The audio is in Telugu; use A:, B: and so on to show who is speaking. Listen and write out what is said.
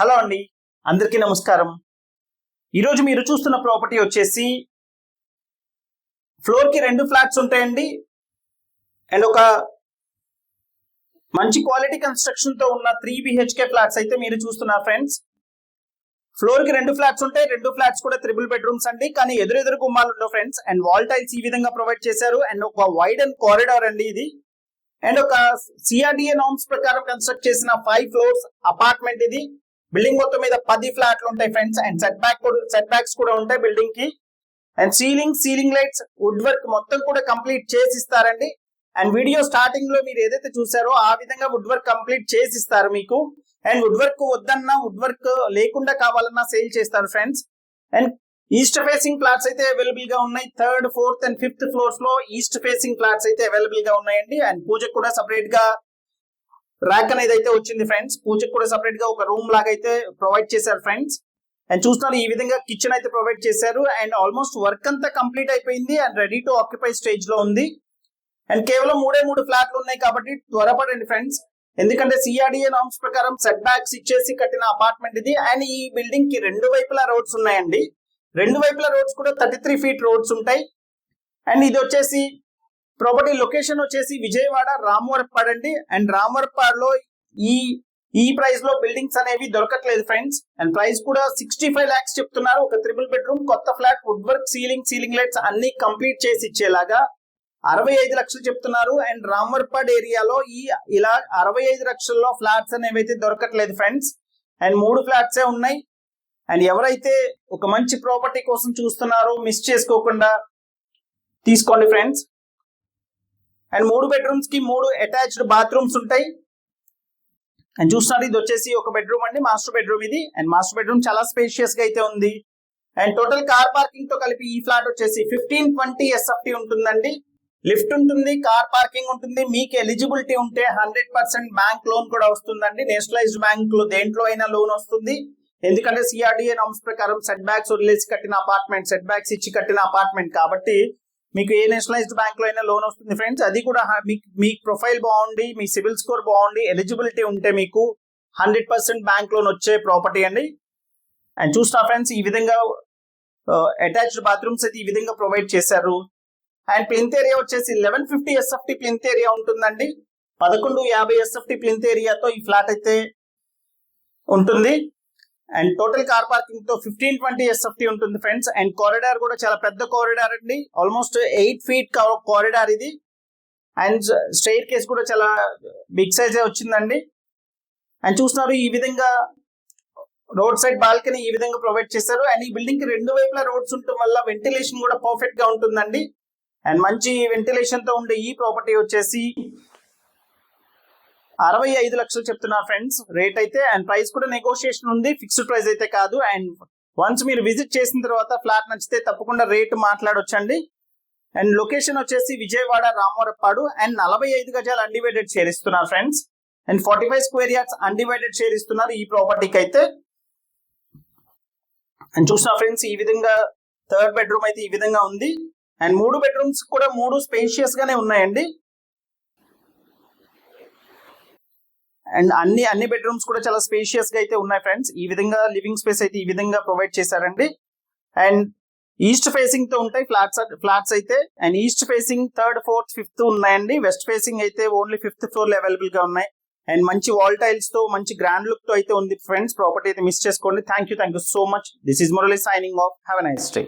A: హలో అండి అందరికీ నమస్కారం. ఈరోజు మీరు చూస్తున్న ప్రాపర్టీ వచ్చేసి ఫ్లోర్కి రెండు ఫ్లాట్స్ ఉంటాయండి. అండ్ ఒక మంచి క్వాలిటీ కన్స్ట్రక్షన్తో ఉన్న త్రీ బిహెచ్కే ఫ్లాట్స్ అయితే మీరు చూస్తున్నారు ఫ్రెండ్స్. ఫ్లోర్కి రెండు ఫ్లాట్స్ ఉంటాయి రెండు ఫ్లాట్స్ కూడా త్రిబుల్ బెడ్రూమ్స్ అండి. కానీ ఎదురెదురు గుమ్మాలు ఉండవు ఫ్రెండ్స్. అండ్ వాల్ టైల్స్ ఈ విధంగా ప్రొవైడ్ చేశారు. అండ్ ఒక వైడ్ అండ్ కారిడార్ అండి ఇది. అండ్ ఒక సిఆర్డిఏ నామ్స్ ప్రకారం కన్స్ట్రక్ట్ చేసిన ఫైవ్ ఫ్లోర్స్ అపార్ట్మెంట్ ఇది. బిల్డింగ్ మొత్తం మీద పది ఫ్లాట్లు ఉంటాయి friends. And set back set backs కూడా ఉంటాయి బిల్డింగ్కి. And ceiling ceiling lights wood work మొత్తం కూడా కంప్లీట్ చేసి ఇస్తారండి అండ్ వీడియో స్టార్టింగ్లో మీరు ఏదైతే చూసారో ఆ విధంగా వుడ్ వర్క్ కంప్లీట్ చేసి ఇస్తారు మీకు. అండ్ వుడ్ వర్క్ వద్దన్నా వుడ్ వర్క్ లేకుండా కావాలన్నా సేల్ చేస్తారు friends and east facing plots అయితే అవైలబుల్గా ఉన్నాయి. థర్డ్ ఫోర్త్ అండ్ ఫిఫ్త్ ఫ్లోర్స్లో ఈస్ట్ ఫేసింగ్ ప్లాట్స్ అయితే అవైలబుల్గా ఉన్నాయండి. అండ్ పూజకు కూడా సపరేట్గా ర్యాక్ అనేది అయితే వచ్చింది ఫ్రెండ్స్ పూజకు కూడా సపరేట్గా ఒక రూమ్ లాగా అయితే ప్రొవైడ్ చేశారు ఫ్రెండ్స్ అండ్ చూస్తున్నారు ఈ విధంగా కిచెన్ అయితే ప్రొవైడ్ చేశారు. అండ్ ఆల్మోస్ట్ వర్క్ అంతా కంప్లీట్ అయిపోయింది అండ్ రెడీ టు ఆక్యుపై స్టేజ్లో ఉంది. అండ్ కేవలం మూడే మూడు ఫ్లాట్లు ఉన్నాయి కాబట్టి త్వరపడండి ఫ్రెండ్స్ ఎందుకంటే సిఆర్డిఏ నామ్స్ ప్రకారం సెట్ బ్యాక్స్ ఇచ్చేసి కట్టిన అపార్ట్మెంట్ ఇది. అండ్ ఈ బిల్డింగ్కి రెండు వైపులా రోడ్స్ ఉన్నాయండి. రెండు వైపుల రోడ్స్ కూడా థర్టీ త్రీ ఫీట్ రోడ్స్ ఉంటాయి. అండ్ ఇది వచ్చేసి ప్రాపర్టీ లొకేషన్ వచ్చేసి విజయవాడ రామవరపాడ్ అండి అండ్ రామవరపాడ్లో ఈ ఈ ప్రైస్లో బిల్డింగ్స్ అనేవి దొరకట్లేదు ఫ్రెండ్స్ అండ్ ప్రైస్ కూడా సిక్స్టీ ఫైవ్ లాక్స్ చెప్తున్నారు. ఒక త్రిబుల్ బెడ్రూమ్ కొత్త flat wood work ceiling ceiling lights అన్ని కంప్లీట్ చేసి ఇచ్చేలాగా అరవై ఐదు లక్షలు చెప్తున్నారు. అండ్ రామర్పాడ్ ఏరియాలో ఈ ఇలా అరవై ఐదు లక్షల్లో ఫ్లాట్స్ అనేవి అయితే దొరకట్లేదు ఫ్రెండ్స్ అండ్ మూడు ఫ్లాట్సే ఉన్నాయి. అండ్ ఎవరైతే ఒక మంచి ప్రాపర్టీ కోసం చూస్తున్నారో మిస్ చేసుకోకుండా తీసుకోండి ఫ్రెండ్స్ అండ్ మూడు బెడ్రూమ్స్కి మూడు అటాచ్డ్ బాత్రూమ్స్ ఉంటాయి. అండ్ చూస్తున్నారు ఇది వచ్చేసి ఒక బెడ్రూమ్ అండి మాస్టర్ బెడ్రూమ్ ఇది. అండ్ మాస్టర్ బెడ్రూమ్ చాలా స్పేషియస్గా అయితే ఉంది. అండ్ టోటల్ కార్ పార్కింగ్తో కలిపి ఈ ఫ్లాట్ వచ్చేసి ఫిఫ్టీన్ ట్వంటీ ఎస్ఎఫ్టీ ఉంటుందండి. లిఫ్ట్ ఉంటుంది కార్ పార్కింగ్ ఉంటుంది మీకు ఎలిజిబిలిటీ ఉంటే హండ్రెడ్ పర్సెంట్ బ్యాంక్ లోన్ కూడా వస్తుందండి. నేషనలైజ్డ్ బ్యాంక్లో దేంట్లో అయినా లోన్ వస్తుంది. ఎందుకంటే సిఆర్డిఏ నామ్స్ ప్రకారం సెట్ బ్యాక్స్ వదిలేసి కట్టిన అపార్ట్మెంట్ సెట్ బ్యాక్స్ ఇచ్చి కట్టిన అపార్ట్మెంట్ కాబట్టి మీకు ఏ నేషనలైజ్డ్ బ్యాంక్లో అయినా లోన్ వస్తుంది ఫ్రెండ్స్. అది కూడా మీకు మీ ప్రొఫైల్ బాగుండి మీ సివిల్ స్కోర్ బాగుండి ఎలిజిబిలిటీ ఉంటే మీకు హండ్రెడ్ పర్సెంట్ బ్యాంక్ లోన్ వచ్చే ప్రాపర్టీ అండి. అండ్ చూస్తా ఫ్రెండ్స్ ఈ విధంగా అటాచ్డ్ బాత్రూమ్స్ అయితే ఈ విధంగా ప్రొవైడ్ చేశారు. అండ్ ప్లింత్ ఏరియా వచ్చేసి eleven fifty SFT plinth area ఉంటుందండి. పదకొండు యాభై ఎస్ఎఫ్టీ ప్లింత్ ఏరియాతో ఈ ఫ్లాట్ అయితే ఉంటుంది. అండ్ టోటల్ కార్ పార్కింగ్తో ఫిఫ్టీన్ ట్వంటీ ఎస్ఎఫ్టీ ఉంటుంది ఫ్రెండ్స్ అండ్ కారిడార్ కూడా చాలా పెద్ద కారిడార్ అండి. ఆల్మోస్ట్ ఎయిట్ ఫీట్ కారిడార్ ఇది. అండ్ స్ట్రైట్ కేస్ కూడా చాలా బిగ్ సైజ్ వచ్చిందండి. అండ్ చూస్తున్నారు ఈ విధంగా రోడ్ సైడ్ బాల్కనీ ఈ విధంగా ప్రొవైడ్ చేశారు. అండ్ ఈ బిల్డింగ్కి రెండు వైపులా రోడ్స్ ఉండటం వల్ల వెంటిలేషన్ కూడా పర్ఫెక్ట్గా ఉంటుందండి. అండ్ మంచి వెంటిలేషన్తో ఉండే ఈ ప్రాపర్టీ వచ్చేసి అరవై ఐదు లక్షలు చెప్తున్నారు ఫ్రెండ్స్. రేట్ అయితే అండ్ ప్రైస్ కూడా నెగోషియేషన్ ఉంది. ఫిక్స్డ్ ప్రైస్ అయితే కాదు. అండ్ వన్స్ మీరు విజిట్ చేసిన తర్వాత ఫ్లాట్ నచ్చితే తప్పకుండా రేట్ మాట్లాడొచ్చండి. అండ్ లొకేషన్ వచ్చేసి విజయవాడ రామవరపాడు అండ్ నలభై ఐదు గజాలు అన్డివైడెడ్ షేర్ ఇస్తున్నారు friends. And forty five square yards undivided share ఇస్తున్నారు ఈ ప్రాపర్టీకి అయితే. అండ్ చూసిన ఫ్రెండ్స్ ఈ విధంగా థర్డ్ బెడ్రూమ్ అయితే ఈ విధంగా ఉంది. అండ్ మూడు బెడ్రూమ్స్ కూడా మూడు స్పేషియస్ గానే ఉన్నాయండి. అండ్ అన్ని అన్ని బెడ్రూమ్స్ కూడా చాలా స్పేషియస్గా అయితే ఉన్నాయి ఫ్రెండ్స్ ఈ విధంగా లివింగ్ స్పేస్ అయితే ఈ విధంగా ప్రొవైడ్ చేశారండి. అండ్ ఈస్ట్ ఫేసింగ్తో ఉంటాయి ఫ్లాట్స్ ఫ్లాట్స్ అయితే. And east facing third fourth fifth ఉన్నాయండి. వెస్ట్ ఫేసింగ్ అయితే ఓన్లీ ఫిఫ్త్ ఫ్లోర్లో అవైలబుల్గా ఉన్నాయి. అండ్ మంచి వాల్ టైల్స్తో మంచి గ్రాండ్ లుక్తో అయితే ఉంది ఫ్రెండ్స్ ప్రాపర్టీ అయితే మిస్ చేసుకోండి. Thank you thank you so much this is Murali signing off have a nice day